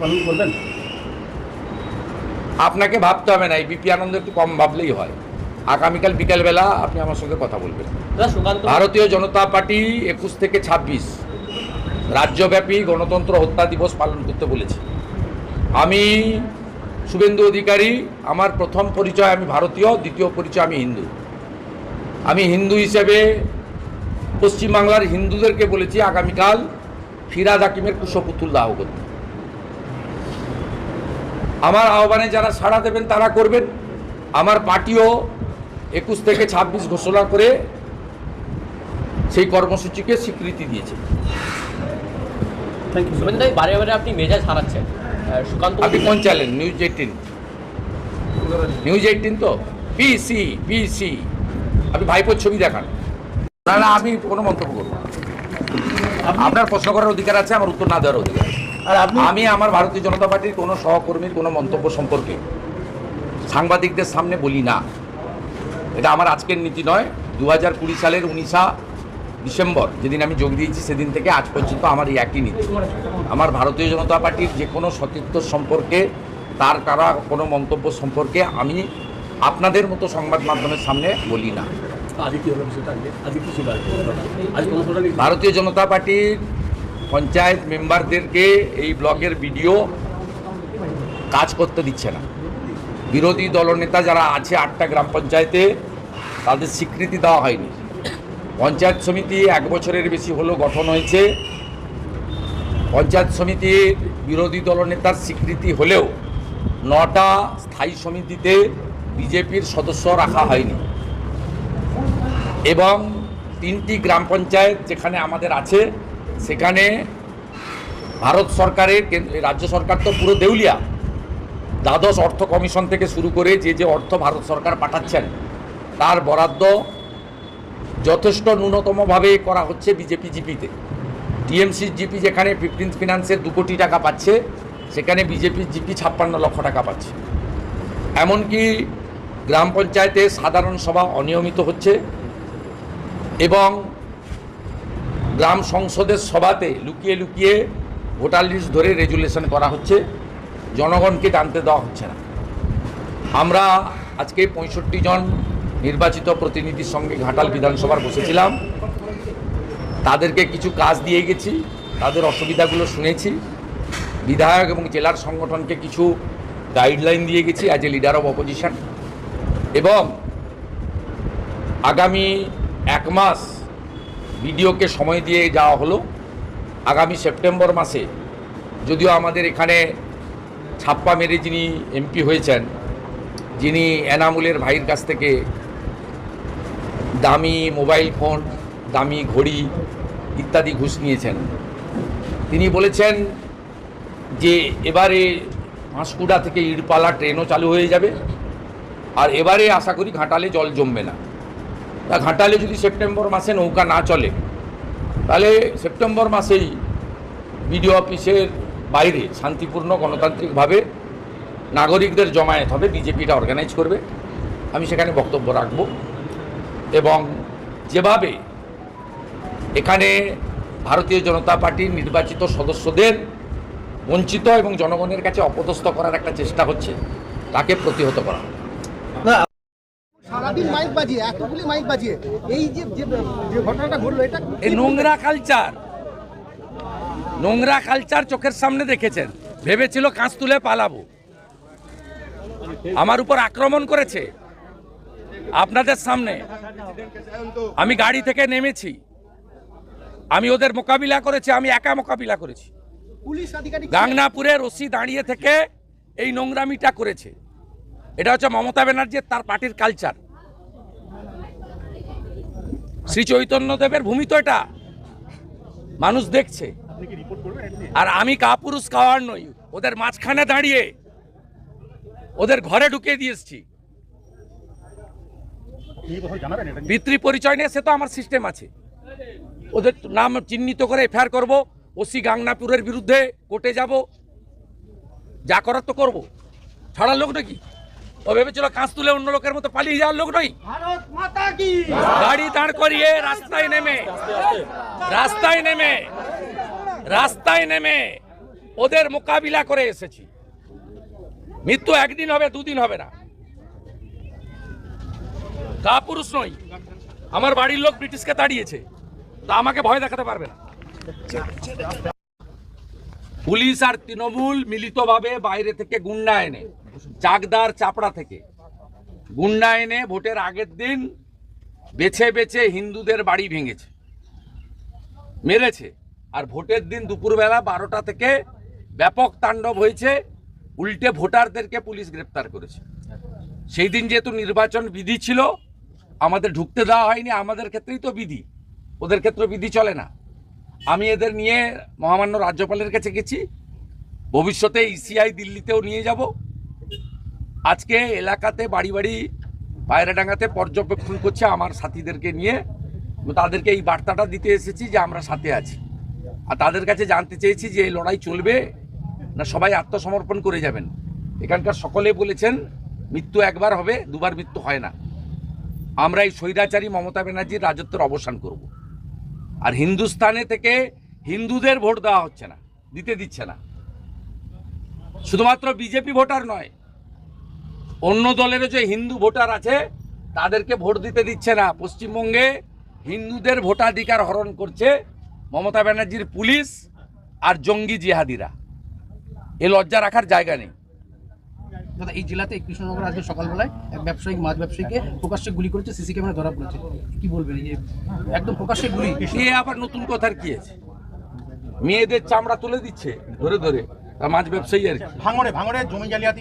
পালন করবেন? আপনাকে ভাবতে হবে না এই বিপি আনন্দ একটু কম ভাবলেই হয়। আগামীকাল বিকালবেলা আপনি আমার সঙ্গে কথা বলবেন। ভারতীয় জনতা পার্টি একুশ থেকে ছাব্বিশ রাজ্যব্যাপী গণতন্ত্র হত্যা দিবস পালন করতে বলেছি। আমি শুভেন্দু অধিকারী আমার প্রথম পরিচয় আমি ভারতীয় দ্বিতীয় পরিচয় আমি হিন্দু। আমি হিন্দু হিসেবে পশ্চিমবাংলার হিন্দুদেরকে বলেছি আগামীকাল ফিরাদ হাকিমের কুশপুতুল দাহ করতে। আমার আহ্বানে যারা সাড়া দেবেন তারা করবেন। আমার পার্টিও একুশ থেকে ছাব্বিশ ঘোষণা করে সেই কর্মসূচিকে স্বীকৃতি দিয়েছে। বারে বারে আপনি মেজাজ হারাচ্ছেন। সুকান্ত আপনি কোন channel news eighteen. News eighteen তো? পিসি পিসি আপনি ভাইপোর ছবি দেখান। না না আমি কোনো মন্তব্য করব না। আপনার প্রশ্ন করার অধিকার আছে আমার উত্তর না দেওয়ার অধিকার আছে। আর আমি আমার ভারতীয় জনতা পার্টির কোনো সহকর্মীর কোনো মন্তব্য সম্পর্কে সাংবাদিকদের সামনে বলি না। এটা আমার আজকের নীতি নয়। দু হাজার কুড়ি সালের উনিশা ডিসেম্বর যেদিন আমি যোগ দিয়েছি সেদিন থেকে আজ পর্যন্ত আমার এই একই নীতি। আমার ভারতীয় জনতা পার্টির যে কোনো সতীর্থ সম্পর্কে তার কারা কোনো মন্তব্য সম্পর্কে আমি আপনাদের মতো সংবাদ মাধ্যমের সামনে বলি না। ভারতীয় জনতা পার্টির পঞ্চায়েত মেম্বারদেরকে এই ব্লগের ভিডিও কাজ করতে দিচ্ছে না। বিরোধী দলনেতা যারা আছে আটটা গ্রাম পঞ্চায়েতে, তাদের স্বীকৃতি দেওয়া হয়নি। পঞ্চায়েত সমিতি এক বছরের বেশি হলো গঠন হয়েছে। পঞ্চায়েত সমিতির বিরোধী দলনেতার স্বীকৃতি হলেও নটা স্থায়ী সমিতিতে বিজেপির সদস্য রাখা হয়নি। এবং তিনটি গ্রাম পঞ্চায়েত যেখানে আমাদের আছে সেখানে ভারত সরকারের রাজ্য সরকার তো পুরো দেউলিয়া। দ্বাদশ অর্থ কমিশন থেকে শুরু করে যে যে অর্থ ভারত সরকার পাঠাচ্ছেন, তার বরাদ্দ যথেষ্ট ন্যূনতমভাবে করা হচ্ছে বিজেপি জিপিতে। টিএমসি জিপি যেখানে ফিফটিন্থ ফিনান্সের দু কোটি টাকা পাচ্ছে, সেখানে বিজেপি জিপি ছাপ্পান্ন লক্ষ টাকা পাচ্ছে। এমনকি গ্রাম পঞ্চায়েতে সাধারণ সভা অনিয়মিত হচ্ছে এবং গ্রাম সংসদের সভাতে লুকিয়ে লুকিয়ে ভোটার লিস্ট ধরে রেজুলেশন করা হচ্ছে। জনগণকে টানতে দেওয়া হচ্ছে না। আমরা আজকে পঁয়ষট্টি জন নির্বাচিত প্রতিনিধির সঙ্গে ঘাটাল বিধানসভার বসেছিলাম। তাদেরকে কিছু কাজ দিয়ে গেছি, তাদের অসুবিধাগুলো শুনেছি। বিধায়ক এবং জেলার সংগঠনকে কিছু গাইডলাইন দিয়ে গেছি as a leader of opposition এবং আগামী এক মাস বিডিওকে সময় দিয়ে যাওয়া হলো আগামী সেপ্টেম্বর মাসে। যদিও আমাদের এখানে ছাপ্পা মেরে যিনি এমপি হয়েছেন, যিনি এনামুলের ভাইয়ের কাছ থেকে দামি মোবাইল ফোন, দামি ঘড়ি ইত্যাদি ঘুষ নিয়েছেন। তিনি বলেছেন যে এবারে পাঁশকুড়া থেকে ইড়পালা ট্রেনও চালু হয়ে যাবে, আর এবারে আশা করি ঘাটালে জল জমবে না। তা ঘাটালে যদি সেপ্টেম্বর মাসে নৌকা না চলে, তাহলে সেপ্টেম্বর মাসেই বিডিও অফিসের বাইরে শান্তিপূর্ণ গণতান্ত্রিকভাবে নাগরিকদের জমায়েত হবে, বিজেপিটা অর্গানাইজ করবে আমি সেখানে বক্তব্য রাখব এবং যেভাবে এখানে ভারতীয় জনতা পার্টির নির্বাচিত সদস্যদের বঞ্চিত এবং জনগণের কাছে অপদস্থ করার একটা চেষ্টা হচ্ছে, তাকে প্রতিহত করা। সারাদিন মাইক বাজিয়ে এতগুলি মাইক বাজিয়ে এই যে যে যে ঘটনাটা ঘটলো এটা এই নোংরা কালচার নোংরা কালচার চোখের সামনে দেখেছেন। ভেবেছিল কাঁচ তুলে পালাবো। আমার উপর আক্রমণ করেছে। আপনাদের সামনে আমি গাড়ি থেকে নেমেছি। আমি ওদের মোকাবিলা করেছি আমি একা মোকাবিলা করেছি। পুলিশ আধিকারিক গাংনাপুরে রশি দাঁড়িয়ে থেকে এই নোংরামিটা করেছে। এটা হচ্ছে মমতা ব্যানার্জির তার পার্টির কালচার শ্রী চৈতন্যদেবের ভূমি তো এটা। মানুষ দেখছে। আর আমি কাপুরুষ খাওয়ার নই। ওদের মাঝখানে দাঁড়িয়ে ওদের ঘরে ঢুকিয়ে দিয়ে? পিতৃ পরিচয় নিয়ে, সে তো আমার সিস্টেম আছে। ওদের নাম চিহ্নিত করে এফআইআর করব। ওসি গাংনাপুরের বিরুদ্ধে কোর্টে যাব। যা করার তো করব। ছাড়ার লোক নাকি? ও ভেবেছিল কাঁচ তুলে অন্য লোকের মতো পালিয়ে যাওয়ার লোক নই গাড়ি দাঁড় করিয়ে রাস্তায় নেমে রাস্তায় নেমে রাস্তায় নেমে ওদের মোকাবিলা করে এসেছি। মৃত্যু একদিন হবে দুদিন হবে না। কা পুরুষ নই আমার বাড়ির লোক ব্রিটিশকে তাড়িয়েছে তা আমাকে ভয় দেখাতে পারবে না। পুলিশ আর তৃণমূল মিলিতভাবে বাইরে থেকে গুন্ডা এনে চাকদার চাপড়া থেকে। গুন্ডা এনে ভোটের আগের দিন বেছে বেছে হিন্দুদের বাড়ি ভেঙেছে, মেরেছে, আর ভোটের দিন দুপুরবেলা বারোটা থেকে ব্যাপক তাণ্ডব হয়েছে, উল্টে ভোটারদেরকে পুলিশ গ্রেপ্তার করেছে। সেই দিন যেহেতু নির্বাচন বিধি ছিল, আমাদের ঢুকতে দেওয়া হয়নি, আমাদের ক্ষেত্রেই তো বিধি, ওদের ক্ষেত্রে বিধি চলে না। আমি এদের নিয়ে মহামান্য রাজ্যপালের কাছে গেছি, ভবিষ্যতে ইসিআই দিল্লিতেও নিয়ে যাব। আজকে এলাকাতে বাড়ি বাড়ি পায়রাডাঙ্গাতে পর্যবেক্ষণ করছে আমার সাথীদেরকে নিয়ে। তাদেরকে এই বার্তাটা দিতে এসেছি যে আমরা সাথে আছি। আর তাদের কাছে জানতে চেয়েছি যে এই লড়াই চলবে না সবাই আত্মসমর্পণ করে যাবেন। এখানকার সকলে বলেছেন, মৃত্যু একবার হবে, দুবার মৃত্যু হয় না। আমরা এই স্বৈরাচারী মমতা ব্যানার্জির রাজত্বের অবসান করব। আর হিন্দুস্তানে থেকে হিন্দুদের ভোট দেওয়া হচ্ছে না, দিতে দিচ্ছে না। শুধুমাত্র বিজেপি ভোটার নয় অন্য দলেরও যে হিন্দু ভোটার আছে তাদেরকে ভোট দিতে দিচ্ছে না। পশ্চিমবঙ্গে হিন্দুদের ভোটাধিকার হরণ করছে মমতা ব্যানার্জির পুলিশ আর জঙ্গি জিহাদিরা। এ লজ্জা রাখার জায়গা নেই। দাদা এই জেলাতে কৃষ্ণনগর আজকে সকালবেলায় এক ব্যবসায়িক মাছ ব্যবসায়ীকে প্রকাশ্যে গুলি করেছে সিসি ক্যামেরা ধরা পড়েছে। কি বলবেন এই যে একদম প্রকাশ্যে গুলি? এ আবার নতুন কথার কি আছে? মেয়েদের চামড়া তুলে দিচ্ছে ধরে ধরে তা মাছ ব্যবসায়ী আর কি। ভাঙড়ে ভাঙড়ে জমি জালিয়াতি